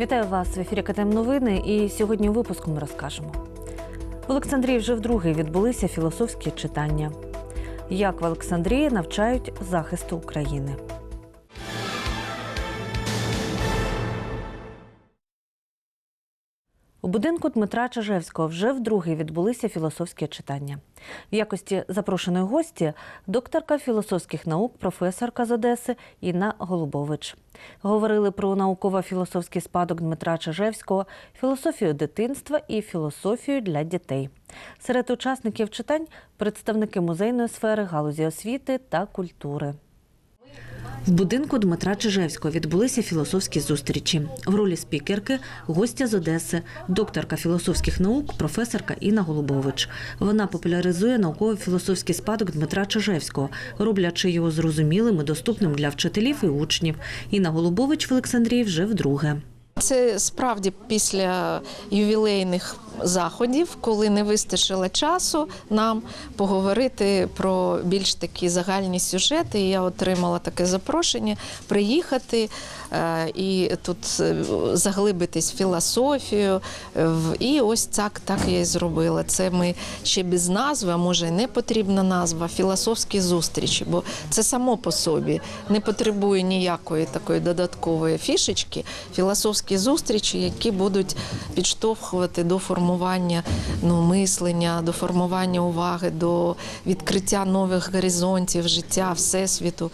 Вітаю вас в ефірі КТМ Новини. І сьогодні у випуску ми розкажемо. В Олександрії вже вдруге відбулися філософські читання. Як в Олександрії навчають захисту України. У будинку Дмитра Чижевського вже вдруге відбулися філософські читання. В якості запрошеної гості докторка філософських наук, професорка з Одеси Інна Голубович. Говорили про науково-філософський спадок Дмитра Чижевського, філософію дитинства і філософію для дітей. Серед учасників читань представники музейної сфери, галузі освіти та культури. В будинку Дмитра Чижевського відбулися філософські зустрічі. В ролі спікерки гостя з Одеси, докторка філософських наук, професорка Інна Голубович. Вона популяризує науково-філософський спадок Дмитра Чижевського, роблячи його зрозумілим і доступним для вчителів і учнів. Інна Голубович в Олександрії вже вдруге. Це справді після ювілейних заходів, коли не вистачило часу нам поговорити про більш такі загальні сюжети. І я отримала таке запрошення приїхати е, і тут е, заглибитись в філософію. е, І ось так, так я і зробила. Це ми ще без назви, а може і не потрібна назва, філософські зустрічі, бо це само по собі не потребує ніякої такої додаткової фішечки. Філософські зустрічі, які будуть підштовхувати до формування ну, мислення, до формування уваги, до відкриття нових горизонтів життя, всесвіту.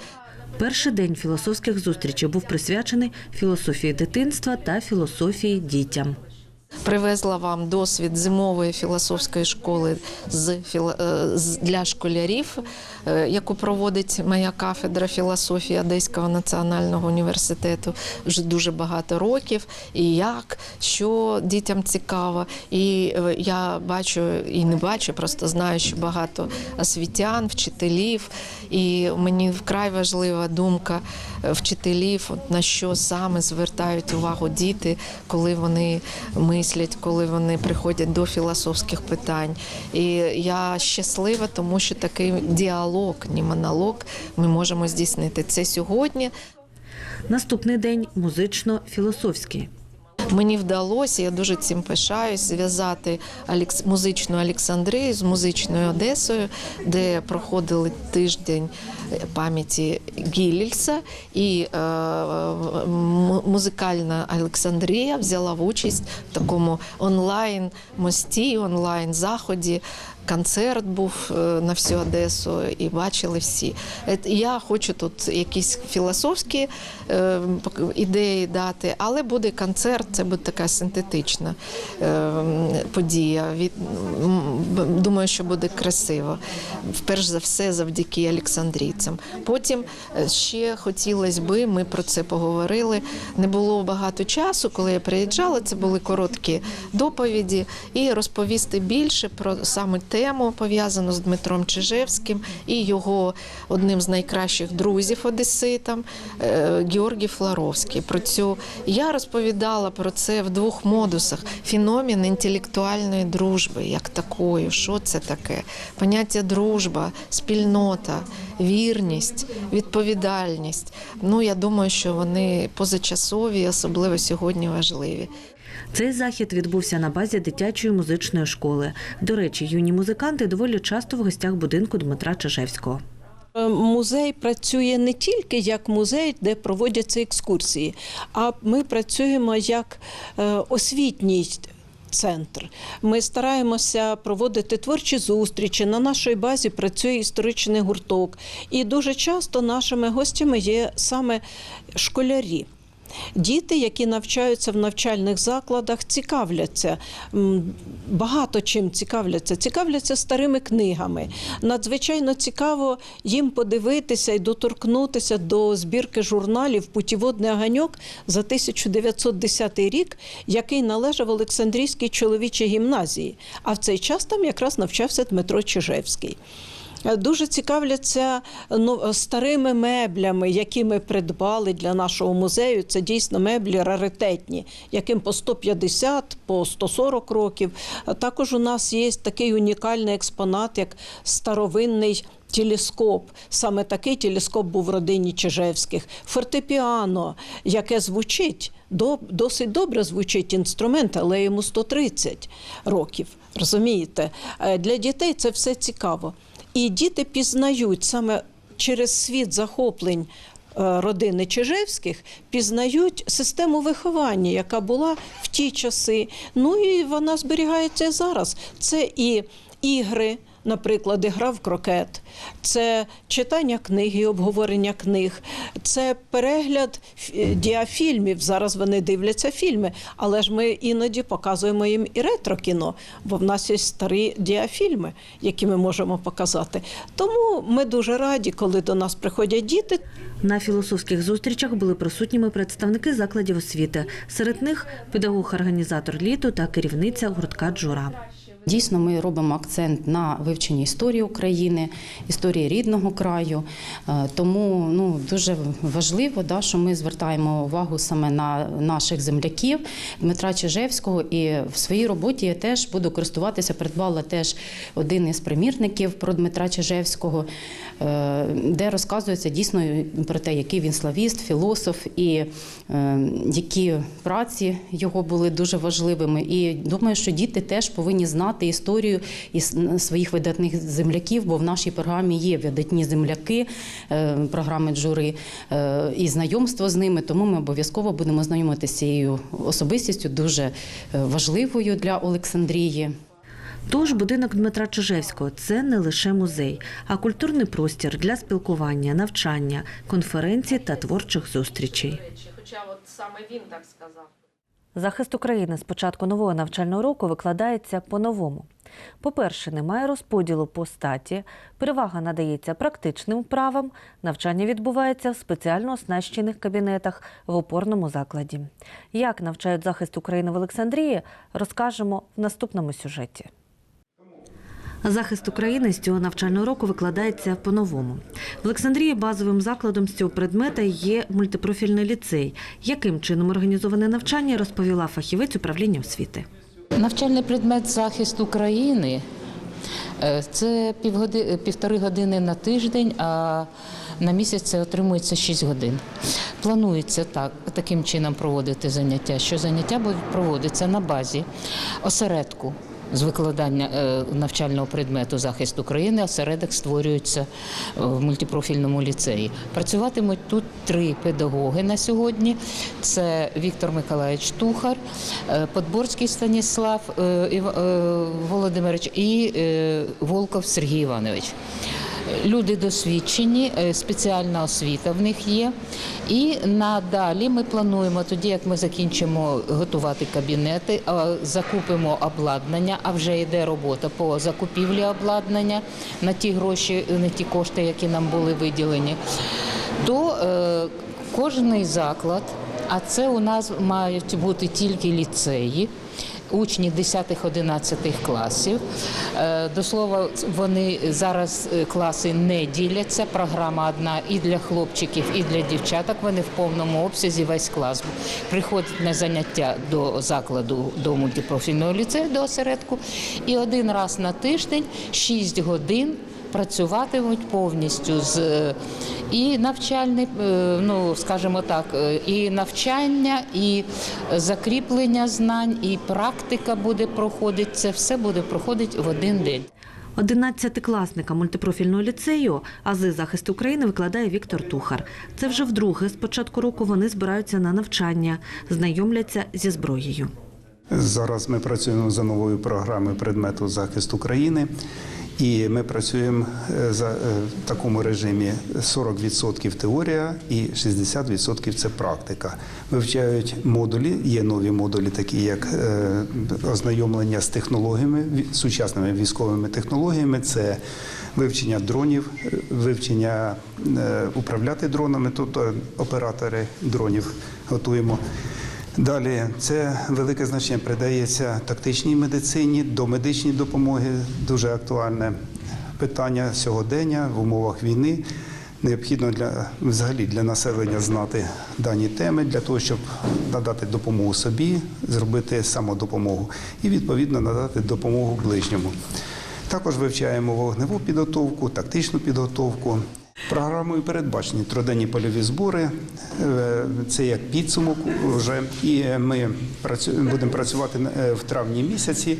Перший день філософських зустрічей був присвячений філософії дитинства та філософії дітям. Привезла вам досвід зимової філософської школи з е, для школярів, е, яку проводить моя кафедра філософії Одеського національного університету вже дуже багато років. І як, що дітям цікаво. І е, я бачу і не бачу, просто знаю, що багато освітян, вчителів. І мені вкрай важлива думка вчителів, на що саме звертають увагу діти, коли вони мислять, коли вони приходять до філософських питань. І я щаслива, тому що такий діалог, ні монолог, ми можемо здійснити це сьогодні. Наступний день музично-філософський. Мені вдалося, я дуже цим пишаюсь, зв'язати музичну Олександрію з музичною Одесою, де проходили тиждень пам'яті Гілільса, і е, музикальна Олександрія взяла участь в такому онлайн мості, онлайн заході. Концерт був е, на всю Одесу і бачили всі. Е, Я хочу тут якісь філософські е, ідеї дати, але буде концерт, це буде така синтетична подія. Думаю, що буде красиво. Перш за все, завдяки Олександрійцям. Потім ще хотілося би, ми про це поговорили. Не було багато часу, коли я приїжджала. Це були короткі доповіді, і розповісти більше про саме тему пов'язану з Дмитром Чижевським і його одним з найкращих друзів одеситам е, Георгій Флоровський. Про цю я розповідала про це в двох модусах: феномен інтелектуальної дружби, як такої, що це таке? Поняття дружба, спільнота, вірність, відповідальність. Ну я думаю, що вони позачасові, особливо сьогодні важливі. Цей захід відбувся на базі дитячої музичної школи. До речі, юні музиканти доволі часто в гостях будинку Дмитра Чижевського. Е, Музей працює не тільки як музей, де проводяться екскурсії, а ми працюємо як е, освітній. Центр. Ми стараємося проводити творчі зустрічі. На нашій базі працює історичний гурток. І дуже часто нашими гостями є саме школярі. Діти, які навчаються в навчальних закладах, цікавляться багато чим цікавляться. Цікавляться старими книгами. Надзвичайно цікаво їм подивитися і доторкнутися до збірки журналів Путіводний оганьок за 1910 рік, який належав Олександрійській чоловічій гімназії. А в цей час там якраз навчався Дмитро Чижевський. Дуже цікавляться ну, старими меблями, які ми придбали для нашого музею. Це дійсно меблі раритетні, яким по 150, по 140 років. Також у нас є такий унікальний експонат, як старовинний. Телескоп, саме такий телескоп був в родині Чижевських. Фортепіано, яке звучить, до- досить добре звучить інструмент, але йому 130 років. Розумієте? Е, Для дітей це все цікаво. І діти пізнають саме через світ захоплень е, родини Чижевських, пізнають систему виховання, яка була в ті часи. Ну і вона зберігається зараз. Це і ігри. Наприклад, гра в крокет, це читання книг і обговорення книг, це перегляд діафільмів. Зараз вони дивляться фільми, але ж ми іноді показуємо їм і ретро-кіно, бо в нас є старі діафільми, які ми можемо показати. Тому ми дуже раді, коли до нас приходять діти. На філософських зустрічах були присутніми представники закладів освіти. Серед них педагог-організатор літу та керівниця гуртка Джура. Дійсно, ми робимо акцент на вивченні історії України, історії рідного краю. Е, Тому ну дуже важливо, да, що ми звертаємо увагу саме на наших земляків Дмитра Чижевського. І в своїй роботі я теж буду користуватися. Придбала теж один із примірників про Дмитра Чижевського, е, де розказується дійсно про те, який він славіст, філософ і е, які праці його були дуже важливими. І думаю, що діти теж повинні знати історію із своїх видатних земляків, бо в нашій програмі є видатні земляки е, програми Джури е, і знайомство з ними. Тому ми обов'язково будемо знайомитися з цією особистістю, дуже е, важливою для Олександрії. Тож будинок Дмитра Чижевського це не лише музей, а культурний простір для спілкування, навчання, конференцій та творчих зустрічей. Хоча от саме він так сказав. Захист України з початку нового навчального року викладається по-новому. По-перше, немає розподілу по статі, перевага надається практичним вправам, навчання відбувається в спеціально оснащених кабінетах в опорному закладі. Як навчають захист України в Олександрії, розкажемо в наступному сюжеті. Захист України з цього навчального року викладається по-новому. В Олександрії базовим закладом з цього предмета є мультипрофільний ліцей. Яким чином організоване навчання, розповіла фахівець управління освіти. Навчальний предмет захист України е, це півгоди, півтори години на тиждень, а на місяць це отримується 6 годин. Планується так, таким чином проводити заняття, що заняття будуть проводитися на базі осередку. З викладання е, навчального предмету захист України а створюється створюються в мультипрофільному ліцеї. Працюватимуть тут три педагоги на сьогодні: це Віктор Миколаївич Тухар, е, Подборський Станіслав е, е, Володимирович і е, Волков Сергій Іванович. Люди досвідчені, е, спеціальна освіта в них є. І надалі ми плануємо, тоді як ми закінчимо готувати кабінети, закупимо обладнання, а вже йде робота по закупівлі обладнання на ті гроші, на ті кошти, які нам були виділені, то е, кожний заклад, а це у нас мають бути тільки ліцеї учні 10-11 класів. Е, До слова, вони зараз е, класи не діляться. Програма одна і для хлопчиків, і для дівчаток. Вони в повному обсязі весь клас приходять на заняття до закладу до мультипрофільного ліцею, до осередку. І один раз на тиждень 6 годин. Працюватимуть повністю з і навчальний, е, ну скажімо так, е, і навчання, і закріплення знань, і практика буде проходити. Це все буде проходити в один день. Одинадцятикласника мультипрофільного ліцею ази захист України викладає Віктор Тухар. Це вже вдруге з початку року вони збираються на навчання, знайомляться зі зброєю. Зараз ми працюємо за новою програмою предмету захист України. І ми працюємо е, за е, в такому режимі 40% теорія і 60% це практика. Вивчають модулі, є нові модулі, такі як е, ознайомлення з технологіями, сучасними військовими технологіями. Це вивчення дронів, вивчення управляти дронами, тобто оператори дронів готуємо. Далі це велике значення придається тактичній медицині, домедичній допомоги, дуже актуальне. питання сьогодення в умовах війни. Необхідно для взагалі для населення знати дані теми для того, щоб надати допомогу собі, зробити самодопомогу і відповідно надати допомогу ближньому. Також вивчаємо вогневу підготовку, тактичну підготовку. Програмою передбачені труденні польові збори. Е, Це як підсумок вже. І ми будемо працювати е, в травні місяці.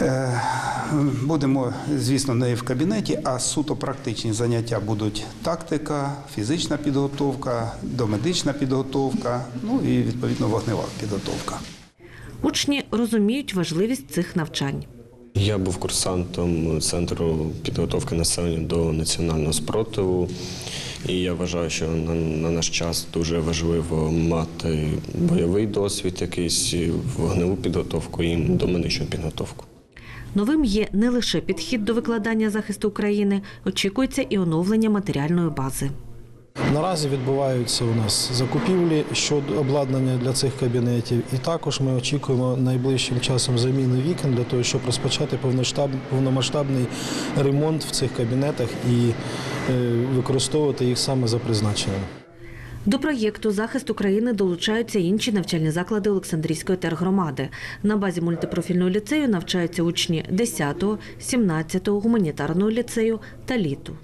Е, Будемо, звісно, не в кабінеті, а суто практичні заняття будуть тактика, фізична підготовка, домедична підготовка, ну і відповідно вогнева підготовка. Учні розуміють важливість цих навчань. Я був курсантом центру підготовки населення до національного спротиву, і я вважаю, що на, на наш час дуже важливо мати бойовий досвід, якийсь вогневу підготовку і домедичну підготовку. Новим є не лише підхід до викладання захисту України, очікується і оновлення матеріальної бази. Наразі відбуваються у нас закупівлі щодо обладнання для цих кабінетів, і також ми очікуємо найближчим часом заміни вікон для того, щоб розпочати повномасштабний ремонт в цих кабінетах і е, використовувати їх саме за призначенням. До проєкту захист України долучаються інші навчальні заклади Олександрійської тергромади. На базі мультипрофільного ліцею навчаються учні 10-го, 17-го гуманітарного ліцею та літу.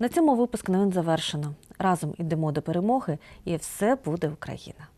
На цьому випуск новин завершено. Разом ідемо до перемоги, і все буде Україна.